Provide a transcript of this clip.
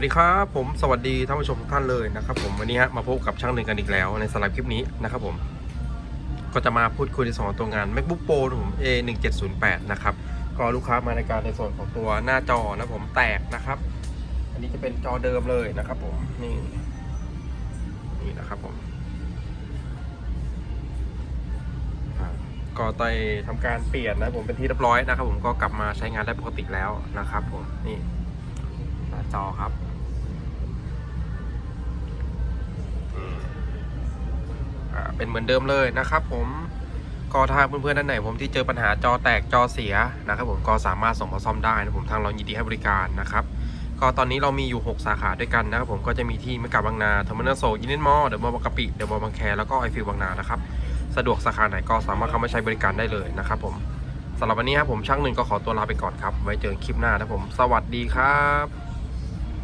สวัสดีครับผมสวัสดีท่านผู้ชมทุกท่านเลยนะครับผมวันนี้ฮะมาพบกับช่างหนึ่งกันอีกแล้วในสไลด์คลิปนี้นะครับผมก็จะมาพูดคุยในส่วนของตัวงาน MacBook Pro ของผม A1708 นะครับก็ลูกค้ามาในการในส่วนของตัวหน้าจอนะผมแตกนะครับ อันนี้จะเป็นจอเดิมเลยนะครับผมนี่นี่นะครับผมอ่าก็ได้ทำการเปลี่ยนนะผมเป็นที่เรียบร้อยนะครับ ผมก็กลับมาใช้งานได้ปกติแล้วนะครับ ผมนี่หน้าจอครับ เป็นเหมือนเดิมเลยนะครับผมก็ถ้าเพื่อนๆท่านไหนผมที่เจอปัญหาจอแตกจอเสียนะครับผมก็สามารถส่งมาซ่อมได้นะผมทางเรายินดีให้บริการนะครับก็ตอนนี้เรามีอยู่ 6 สาขาด้วยกันนะครับผมก็จะมีที่เมกาบางนาเทอร์มินอลโซยินเนมอเดอะมอลล์บางกะปิเดอะมอลล์บางแคแล้วก็ไอฟิลบางนานะครับสะดวกสาขาไหนก็สามารถเข้ามาใช้บริการได้เลยนะครับผมสำหรับวันนี้ครับผมช่างหนึ่งก็ขอตัวลาไปก่อนครับไว้เจอกันคลิปหน้านะผม สวัสดีครับ